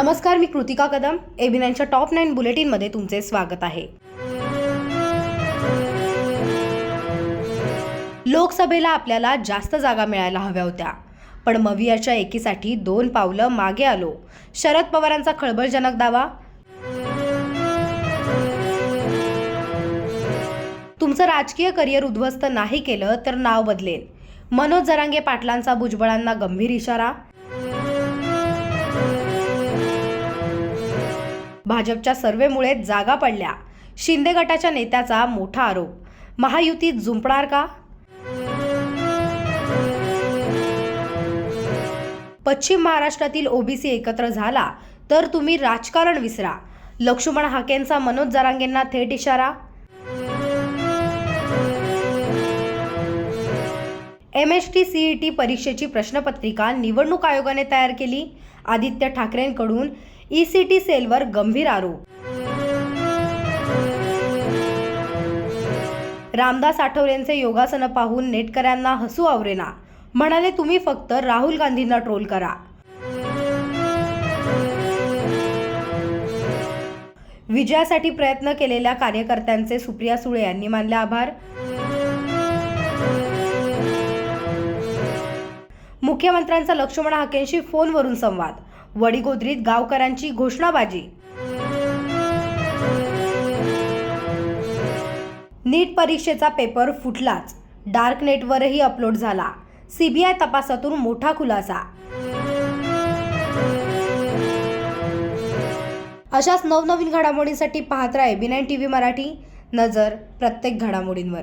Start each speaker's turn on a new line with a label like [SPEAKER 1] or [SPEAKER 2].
[SPEAKER 1] नमस्कार मी कृतिका कदम. एबीनाईनच्या टॉप नाईन बुलेटिनमध्ये तुमचे स्वागत आहे. लोकसभेला आपल्याला जास्त जागा मिळायला हव्या होत्या. पण मवियाच्या एकीसाठी दोन पावलं मागे आलो. शरद पवारांचा खळबळजनक दावा. तुमचं राजकीय करिअर उद्ध्वस्त नाही केलं तर नाव बदलेल मनोज जरांगे पाटलांचा भुजबळांना गंभीर इशारा. भाजपच्या सर्वेमुळे जागा पडल्या. शिंदे गटाच्या नेत्याचा मोठा आरोप. महायुतीत जुंपणार का? पश्चिम महाराष्ट्रातील ओबीसी एकत्र झाला तर तुम्ही राजकारण विसरा. लक्ष्मण हाकेंचा मनोज जरांगेंना थेट इशारा? एम एस टी सीईटी परीक्षेची प्रश्नपत्रिका निवडणूक आयोगाने तयार केली. आदित्य ठाकरेंकडून ई सी टी सेलवर गंभीर आरोप. रामदास आठवलेंचे योगासनं पाहून नेटकऱ्यांना हसू आवरेना. म्हणाले तुम्ही फक्त राहुल गांधींना ट्रोल करा. विजयासाठी प्रयत्न केलेल्या कार्यकर्त्यांचे सुप्रिया सुळे यांनी मानले आभार. मुख्यमंत्र्यांचा लक्ष्मण हाकेंशी फोनवरून संवाद. वडीगोद्रीत गावकरांची घोषणाबाजी. नीट परीक्षेचा पेपर फुटलाच. डार्क नेटवरही अपलोड झाला. सीबीआय तपासातून मोठा खुलासा. अशाच नवनवीन घडामोडींसाठी पाहत राहा B nine T V Marathi. नजर प्रत्येक घडामोडींवर.